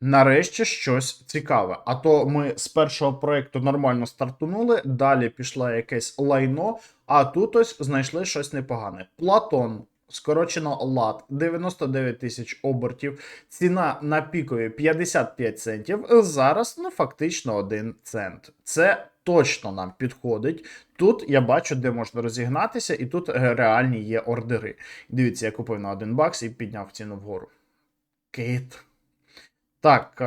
Нарешті щось цікаве. А то ми з першого проекту нормально стартунули, далі пішло якесь лайно, а тут ось знайшли щось непогане. Платон. Скорочено лат 99 тисяч обертів. Ціна на пікові 55 центів. Зараз ну фактично 1 цент. Це точно нам підходить. Тут я бачу, де можна розігнатися, і тут реальні є ордери. Дивіться, я купив на 1 бакс і підняв ціну вгору. Кит. Так,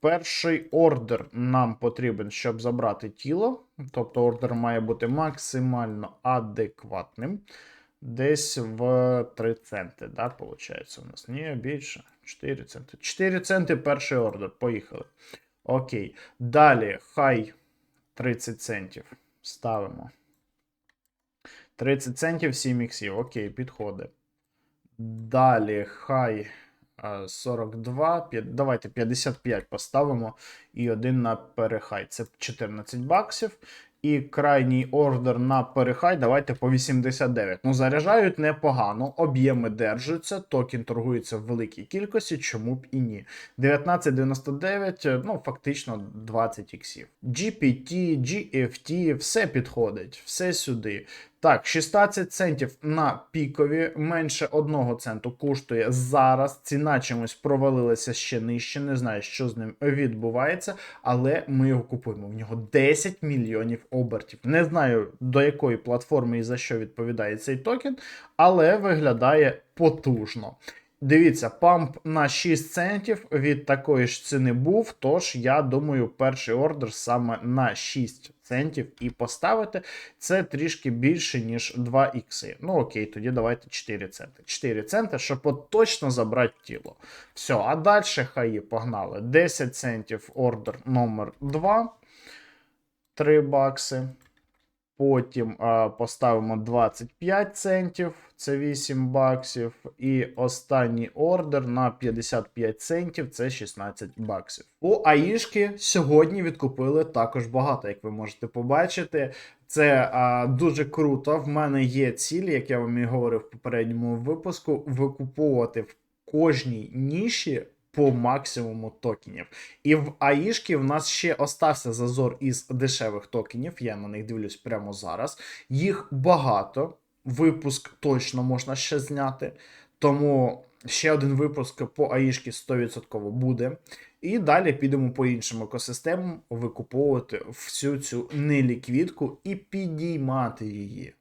перший ордер нам потрібен, щоб забрати тіло. Тобто ордер має бути максимально адекватним. Десь в 3 центи, да, виходить, у нас. Ні, більше. 4 центи. 4 центи перший ордер. Поїхали. Окей. Далі, хай 30 центів. Ставимо. 30 центів 7 іксів. Окей, підходить. Далі, хай 42. 5, Давайте 55 поставимо. І один на перехай. Це 14 баксів. І крайній ордер на перехай. Давайте по 89. Ну, заряджають непогано, об'єми держаться, токен торгується в великій кількості, чому б і ні. 1999, е, ну, фактично 20 іксів. GPT, GFT, все підходить, все сюди. Так, 16 центів на пікові, менше 1 центу коштує зараз. Ціна чимось провалилася ще нижче. Не знаю, що з ним відбувається, але ми його купуємо. В нього 10 мільйонів обертів. Не знаю до якої платформи і за що відповідає цей токен, але виглядає потужно. Дивіться, памп на 6 центів від такої ж ціни був. Тож, я думаю, перший ордер саме на 6 центів і поставити. Це трішки більше, ніж 2 ікси. Ну окей, тоді давайте 4 центи. 4 центи, щоб от точно забрати тіло. Все, а далі хай погнали. 10 центів ордер номер 2. 3 бакси. Потім а, поставимо 25 центів, це 8 баксів. І останній ордер на 55 центів це 16 баксів. У Аїшки сьогодні відкупили також багато, як ви можете побачити. Це а, дуже круто. В мене є ціль, як я вам і говорив в попередньому випуску, викуповувати в кожній ніші по максимуму токенів. І в Аїшки в нас ще остався зазор із дешевих токенів. Я на них дивлюсь прямо зараз. Їх багато. Випуск точно можна ще зняти. Тому ще один випуск по Аїшки 100% буде. І далі підемо по іншим екосистемам викуповувати всю цю неліквідку і підіймати її.